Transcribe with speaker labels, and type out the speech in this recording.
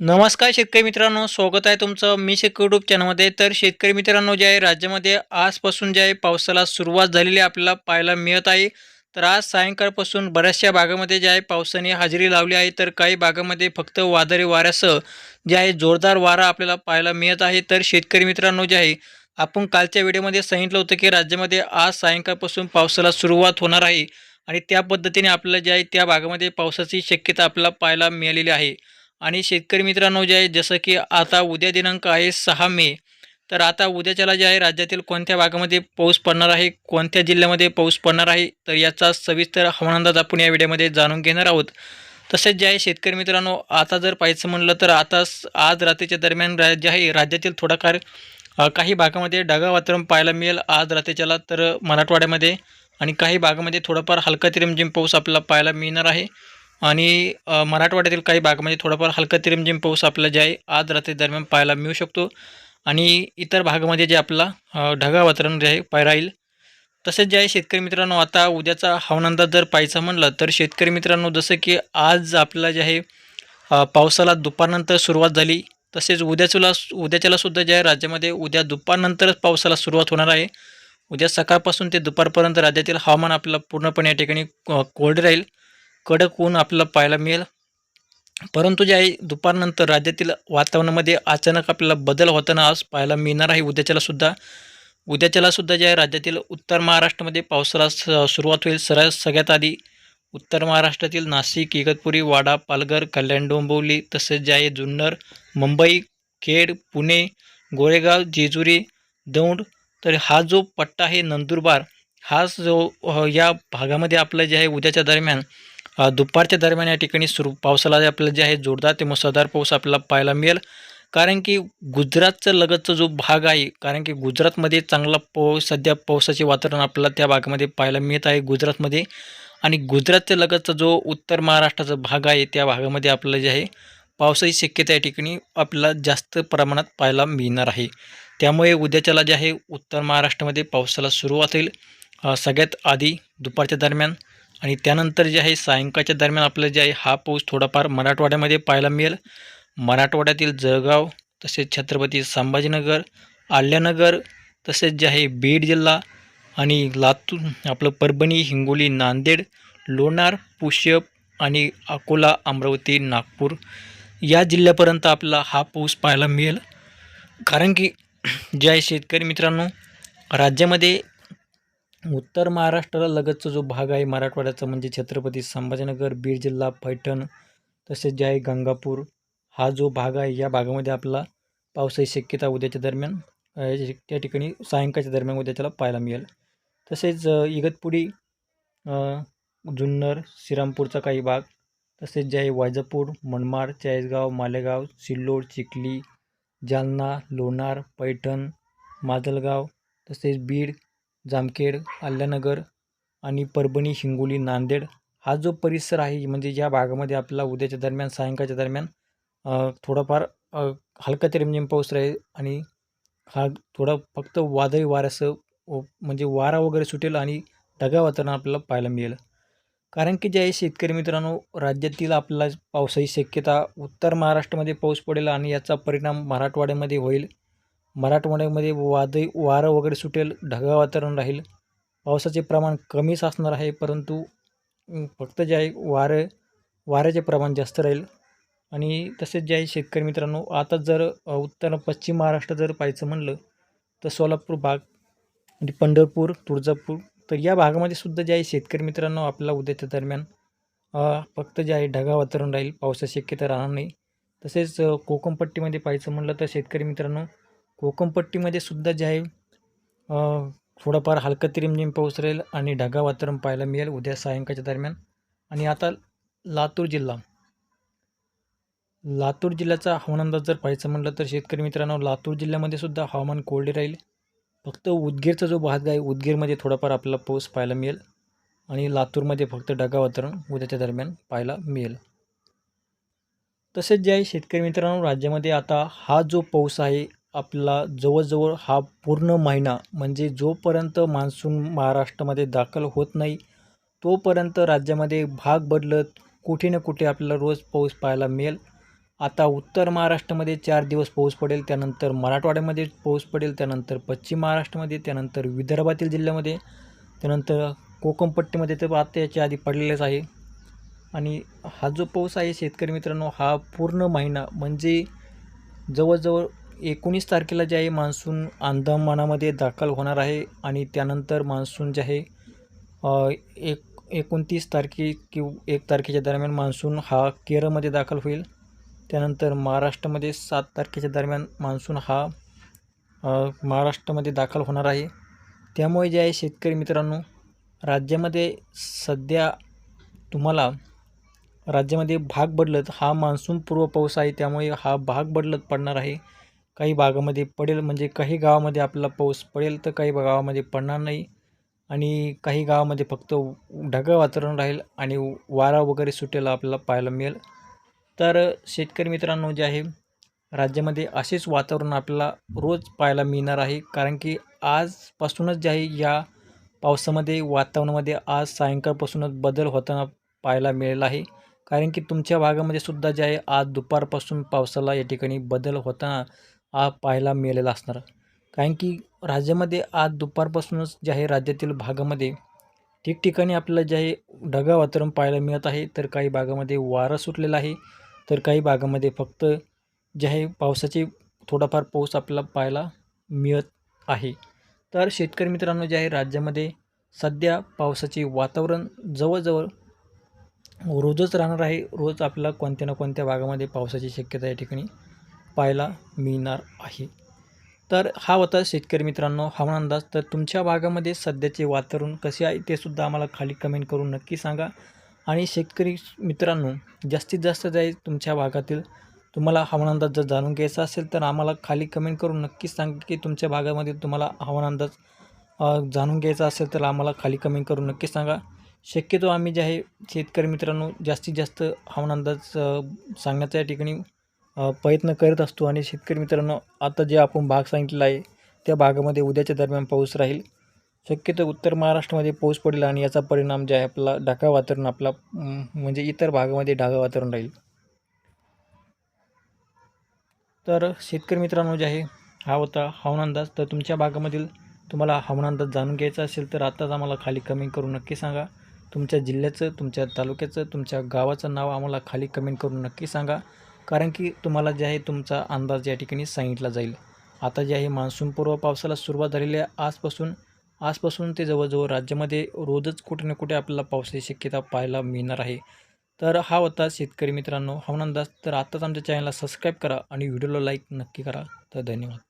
Speaker 1: नमस्कार शेतकरी मित्रांनो स्वागत आहे तुमचं मी शेतकरी यूट्यूब चॅनलमध्ये. तर शेतकरी मित्रांनो जे आहे राज्यामध्ये आजपासून जे आहे पावसाला सुरुवात झालेली आपल्याला पाहायला मिळत आहे. तर आज सायंकाळपासून बऱ्याचशा भागामध्ये जे आहे पावसाने हजेरी लावली आहे. तर काही भागामध्ये फक्त वादळी वाऱ्यासह जे आहे जोरदार वारा आपल्याला पाहायला मिळत आहे. तर शेतकरी मित्रांनो जे आहे आपण कालच्या व्हिडिओमध्ये सांगितलं होतं की राज्यामध्ये आज सायंकाळपासून पावसाला सुरुवात होणार आहे. आणि त्या पद्धतीने आपल्याला जे आहे त्या भागामध्ये पावसाची शक्यता आपल्याला पाहायला मिळालेली आहे. आणि शेतकरी मित्रांनो जे आहे जसं की आता उद्या दिनांक आहे सहा मे तर आता उद्याच्याला जे आहे राज्यातील कोणत्या भागामध्ये पाऊस पडणार आहे कोणत्या जिल्ह्यामध्ये पाऊस पडणार आहे तर याचा सविस्तर हवामान अंदाज आपण या व्हिडिओमध्ये जाणून घेणार आहोत. तसेच जे आहे शेतकरी मित्रांनो आता जर पाहायचं म्हणलं तर आता स- आज रात्रीच्या दरम्यान रा जे आहे राज्यातील थोडाफार काही भागामध्ये ढगा वातावरण पाहायला मिळेल. आज रात्रीच्याला तर मराठवाड्यामध्ये आणि काही भागामध्ये थोडाफार हलका तिरमजिम पाऊस आपल्याला पाहायला मिळणार आहे. आणि मराठवाड्यातील काही भागामध्ये म्हणजे थोडाफार हलका ते रिमझिम पाऊस आपल्याला जे आहे आज रात्री दरम्यान पाहायला मिळू शकतो. आणि इतर भागामध्ये जे आपला ढगा ढगाळ वातावरण जे आहे पाहायला राहील. तसेच जे आहे शेतकरी मित्रांनो आता उद्याचा हवामान जर पाहायचा म्हणलं तर शेतकरी मित्रांनो जसं की आज आपला जे आहे पावसाला दुपारनंतर सुरुवात झाली. तसेच उद्याचला उद्याच्याला सुद्धा जे आहे राज्यामध्ये उद्या दुपारनंतरच पावसाला सुरुवात होणार आहे. उद्या सकाळपासून ते दुपारपर्यंत राज्यातील हवामान आपल्याला पूर्णपणे या ठिकाणी कोरडे राहील. कडक ऊन आपल्याला पाहायला मिळेल. परंतु जे आहे दुपारनंतर राज्यातील वातावरणामध्ये अचानक आपल्याला बदल होताना आज पाहायला मिळणार आहे. उद्याच्याला सुद्धा उद्याच्याला सुद्धा जे आहे राज्यातील उत्तर महाराष्ट्रामध्ये पावसाला स सुरुवात होईल सर सगळ्यात आधी उत्तर महाराष्ट्रातील नाशिक इगतपुरी वाडा पालघर कल्याण डोंबिवली तसेच जे आहे जुन्नर मुंबई खेड पुणे गोरेगाव जेजुरी दौंड तर हा जो पट्टा आहे नंदुरबार हाच जो या भागामध्ये आपलं जे आहे उद्याच्या दरम्यान दुपारच्या दरम्यान या ठिकाणी सुरू पावसाला जे आपलं जे आहे जोरदार ते मुसळधार पाऊस आपल्याला पाहायला मिळेल. कारण की गुजरातचा लगतचा जो भाग आहे कारण की गुजरातमध्ये चांगला पाऊस सध्या पावसाचे वातावरण आपल्याला त्या भागामध्ये पाहायला मिळत आहे गुजरातमध्ये. आणि गुजरातच्या लगतचा जो उत्तर महाराष्ट्राचा भाग आहे त्या भागामध्ये आपल्याला जे आहे पावसाची शक्यता या ठिकाणी आपल्याला जास्त प्रमाणात पाहायला मिळणार आहे. त्यामुळे उद्याच्याला जे आहे उत्तर महाराष्ट्रामध्ये पावसाला सुरुवात होईल. सगळ्यात आधी दुपारच्या दरम्यान आणि त्यानंतर जे आहे सायंकाळच्या दरम्यान आपल्याला जे आहे हा पाऊस थोडाफार मराठवाड्यामध्ये पाहायला मिळेल. मराठवाड्यातील जळगाव तसेच छत्रपती संभाजीनगर आल्यानगर तसेच जे आहे बीड जिल्हा आणि लातूर आपलं परभणी हिंगोली नांदेड लोणार पुष्यप आणि अकोला अमरावती नागपूर या जिल्ह्यापर्यंत आपला हा पाऊस पाहायला मिळेल. कारण की जे आहे शेतकरी मित्रांनो राज्यामध्ये उत्तर महाराष्ट्राला लगतचा जो भाग आहे मराठवाड्याचा म्हणजे छत्रपती संभाजीनगर बीड जिल्हा पैठण तसेच जे आहे गंगापूर हा जो भाग आहे या भागामध्ये आपला पावसाची शक्यता उद्याच्या दरम्यान त्या ठिकाणी सायंकाळच्या दरम्यान उद्याच्याला पाहायला मिळेल. तसेच इगतपुडी इगतपुरी जुन्नर श्रीरामपूरचा काही भाग तसेच जे आहे वायजापूर मनमाड चाळीसगाव मालेगाव सिल्लोड चिखली जालना लोणार पैठण माजलगाव तसेच बीड जामखेड आल्यानगर आणि परभणी हिंगोली नांदेड हा जो परिसर आहे म्हणजे ज्या भागामध्ये आपल्याला उद्याच्या दरम्यान सायंकाळच्या दरम्यान थोडाफार हलका ते रिमझिम पाऊस राहील आणि हा थोडा फक्त वादळी वाऱ्यासह म्हणजे वारा वगैरे सुटेल आणि ढगाळ वातावरण आपल्याला पाहायला मिळेल. कारण की जे आहे शेतकरी मित्रांनो राज्यातील आपल्याला पावसाची शक्यता उत्तर महाराष्ट्रामध्ये पाऊस पडेल आणि याचा परिणाम मराठवाड्यामध्ये होईल. मराठवाड्यामध्ये वादळी वारं वगैरे सुटेल ढगाळ वातावरण राहील. पावसाचे प्रमाण कमीच असणार आहे परंतु फक्त जे आहे वारं वाऱ्याचे प्रमाण जास्त राहील. आणि तसेच जे आहे शेतकरी मित्रांनो आता जर उत्तर पश्चिम महाराष्ट्र जर पाहायचं म्हणलं तर सोलापूर भाग आणि पंढरपूर तुळजापूर तर या भागामध्ये सुद्धा जे आहे शेतकरी मित्रांनो आपल्याला उद्याच्या दरम्यान फक्त जे आहे ढगाळ वातावरण राहील पावसाची शक्यता राहणार नाही. तसेच कोकणपट्टीमध्ये पाहायचं म्हणलं तर शेतकरी मित्रांनो कोकणपट्टीमध्ये सुद्धा जे आहे थोडाफार हलकं ते रिमझिम पाऊस राहील आणि ढगा वातावरण पाहायला मिळेल उद्या सायंकाळच्या दरम्यान. आणि आता लातूर जिल्हा. लातूर जिल्ह्याचा हवामान अंदाज जर पाहायचं म्हटलं तर शेतकरी मित्रांनो लातूर जिल्ह्यामध्ये सुद्धा हवामान कोरडे राहील. फक्त उदगीरचा जो भाग आहे उदगीरमध्ये थोडाफार आपल्याला पाऊस पाहायला मिळेल. आणि लातूरमध्ये फक्त ढगा वातावरण उद्याच्या दरम्यान पाहायला मिळेल. तसेच जे आहे शेतकरी मित्रांनो राज्यामध्ये आता हा जो पाऊस आहे आपला जवळजवळ हा पूर्ण महिना म्हणजे जोपर्यंत मान्सून महाराष्ट्रामध्ये दाखल होत नाही तोपर्यंत राज्यामध्ये भाग बदलत कुठे ना कुठे आपल्याला रोज पाऊस पाहायला मिळेल. आता उत्तर महाराष्ट्रामध्ये चार दिवस पाऊस पडेल त्यानंतर मराठवाड्यामध्ये पाऊस पडेल त्यानंतर पश्चिम महाराष्ट्रामध्ये त्यानंतर विदर्भातील जिल्ह्यामध्ये त्यानंतर कोकणपट्टीमध्ये तर आता याच्या आधी पडलेलाच आहे. आणि हा जो पाऊस आहे शेतकरी मित्रांनो हा पूर्ण महिना म्हणजे जवळजवळ एकोणीस तारखेला जे आहे मान्सून अंदमानामध्ये दाखल होणार आहे आणि त्यानंतर मान्सून जे आहे एक एकोणतीस तारखे किंवा एक तारखेच्या दरम्यान मान्सून हा केरळमध्ये दाखल होईल. त्यानंतर महाराष्ट्रामध्ये सात तारखेच्या दरम्यान मान्सून हा महाराष्ट्रामध्ये दाखल होणार आहे. त्यामुळे जे आहे शेतकरी मित्रांनो राज्यामध्ये सध्या तुम्हाला राज्यामध्ये भाग बदलत हा मान्सून पूर्व पाऊस आहे त्यामुळे हा भाग बदलत पडणार आहे. काही भागामध्ये पडेल म्हणजे काही गावामध्ये आपल्याला पाऊस पडेल तर काही गावामध्ये पडणार नाही. आणि काही गावामध्ये फक्त ढगाळ वातावरण राहील आणि वारा वगैरे सुटेला आपल्याला पाहायला मिळेल. तर शेतकरी मित्रांनो जे आहे राज्यामध्ये असेच वातावरण आपल्याला रोज पाहायला मिळणार आहे. कारण की आजपासूनच जे आहे या पावसामध्ये वातावरणामध्ये आज सायंकाळपासूनच बदल होताना पाहायला मिळेल आहे. कारण की तुमच्या भागामध्ये सुद्धा जे आहे आज दुपारपासून पावसाला या ठिकाणी बदल होताना हा पाहायला मिळालेला असणार. कारण की राज्यामध्ये आज दुपारपासूनच जे आहे राज्यातील भागामध्ये ठिकठिकाणी आपल्याला जे आहे ढगाळ वातावरण पाहायला मिळत आहे. तर काही भागामध्ये वारं सुटलेला आहे. तर काही भागामध्ये फक्त जे आहे पावसाचे थोडाफार पाऊस आपल्याला पाहायला मिळत आहे. तर शेतकरी मित्रांनो जे आहे राज्यामध्ये सध्या पावसाचे वातावरण जवळजवळ रोजच राहणार आहे. रोज आपल्याला कोणत्या ना कोणत्या भागामध्ये पावसाची शक्यता या ठिकाणी. पाहायला मिळणार आहे. तर हा होता शेतकरी मित्रांनो हवामान अंदाज. तर तुमच्या भागामध्ये सध्याचे वातावरण कसे आहे ते सुद्धा आम्हाला खाली कमेंट करून नक्की सांगा. आणि शेतकरी मित्रांनो जास्तीत जास्त जे आहे तुमच्या भागातील तुम्हाला हवामान अंदाज जर जाणून घ्यायचा असेल तर आम्हाला खाली कमेंट करून नक्कीच सांगा की तुमच्या भागामध्ये तुम्हाला हवामान अंदाज जाणून घ्यायचा असेल तर आम्हाला खाली कमेंट करून नक्कीच सांगा. शक्यतो आम्ही जे आहे शेतकरी मित्रांनो जास्तीत जास्त हवामान अंदाज सांगण्याचा या ठिकाणी प्रयत्न करत असतो आणि शेतकरी मित्रांनो आता जे आपण भाग सांगितलेला आहे त्या भागामध्ये उद्याच्या दरम्यान पाऊस राहील. शक्यतो उत्तर महाराष्ट्रामध्ये पाऊस पडेल आणि याचा परिणाम जे आहे आपला ढगाळ वातावरण आपला म्हणजे इतर भागामध्ये ढगाळ वातावरण राहील. तर शेतकरी मित्रांनो जे आहे हा होता हवामान अंदाज. तर तुमच्या भागामधील तुम्हाला हवामान अंदाज जाणून घ्यायचा असेल तर आत्ताच आम्हाला खाली कमेंट करून नक्की सांगा. तुमच्या जिल्ह्याचं तुमच्या तालुक्याचं तुमच्या गावाचं नाव आम्हाला खाली कमेंट करून नक्की सांगा. कारण की तुम्हाला जे आहे तुमचा अंदाज या ठिकाणी सांगितला जाईल. आता जे आहे मान्सूनपूर्व पावसाला सुरुवात झालेली आहे आजपासून. आजपासून ते जवळजवळ राज्यामध्ये रोजच कुठे ना कुठे आपल्याला पावसाची शक्यता पाहायला मिळणार आहे. तर हा होता शेतकरी मित्रांनो हवामान अंदाज. तर आत्ताच आमच्या चॅनलला सबस्क्राईब करा आणि व्हिडिओला लाईक नक्की करा. तर धन्यवाद.